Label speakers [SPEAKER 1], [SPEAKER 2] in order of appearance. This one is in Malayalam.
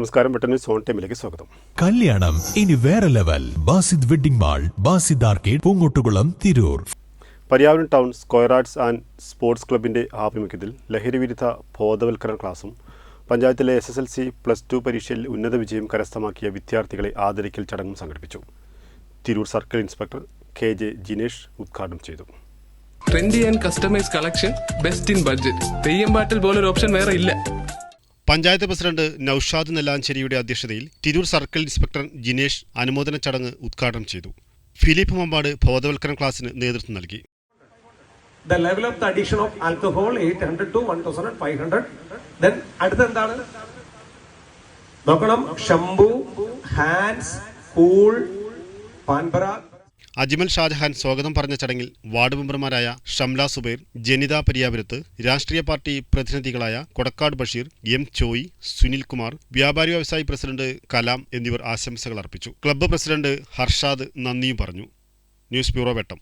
[SPEAKER 1] നമസ്കാരം. വെട്ടന്യൂസ് സോൺ ടൈമിലേക്ക് സ്വാഗതം.
[SPEAKER 2] കല്യാണം. ഇനി വേറെ level. Basid Wedding Mall Basid Arcade Poonkottukulam Tirur.
[SPEAKER 1] Paryavaran Town Square Arts and Sports ക്ലബിന്റെ ആഭിമുഖ്യത്തിൽ ലഹരിവിരുദ്ധ ബോധവൽക്കരണ ക്ലാസും പഞ്ചായത്തിലെ S S L C plus two പരീക്ഷയിൽ ഉന്നത വിജയം കരസ്ഥമാക്കിയ വിദ്യാർത്ഥികളെ ആദരിക്കൽ ചടങ്ങും സംഘടിപ്പിച്ചു. Tirur circle inspector K J Jinesh ഉദ്ഘാടനം ചെയ്തു.
[SPEAKER 3] Trendy and customise collection best in budget Theyyam പാട്ടിൽ പോലൊരു ഓപ്ഷൻ വേറെ ഇല്ല.
[SPEAKER 1] പഞ്ചായത്ത് പ്രസിഡന്റ് നൌഷാദ് നെല്ലാഞ്ചേരിയുടെ അധ്യക്ഷതയിൽ തിരൂർ സർക്കിൾ ഇൻസ്പെക്ടർ ജിനേഷ് അനുമോദന ചടങ്ങ് ഉദ്ഘാടനം ചെയ്തു. ഫിലിപ്പ് മമ്പാട് ബോധവൽക്കരണ ക്ലാസ്സിന് നേതൃത്വം നൽകി.
[SPEAKER 4] The level of the addiction of alcohol 800 to 1500 then അടുത്ത എന്താണ്? നോക്കണം. ഷംബു ഹാൻഡ്സ് കൂൾ പാൻപറ
[SPEAKER 1] അജ്മൽ ഷാജഹാൻ സ്വാഗതം പറഞ്ഞ ചടങ്ങിൽ വാർഡ് മെമ്പർമാരായ ഷംല സുബൈർ ജനിത പരിയാപുരത്ത് രാഷ്ട്രീയ പാർട്ടി പ്രതിനിധികളായ കൊടക്കാട് ബഷീർ എം ചോയ് സുനിൽകുമാർ വ്യാപാരി വ്യവസായി പ്രസിഡന്റ് കലാം എന്നിവർ ആശംസകൾ അർപ്പിച്ചു. ക്ലബ്ബ് പ്രസിഡന്റ് ഹർഷാദ് നന്ദിയും പറഞ്ഞു. News bureau Vettam.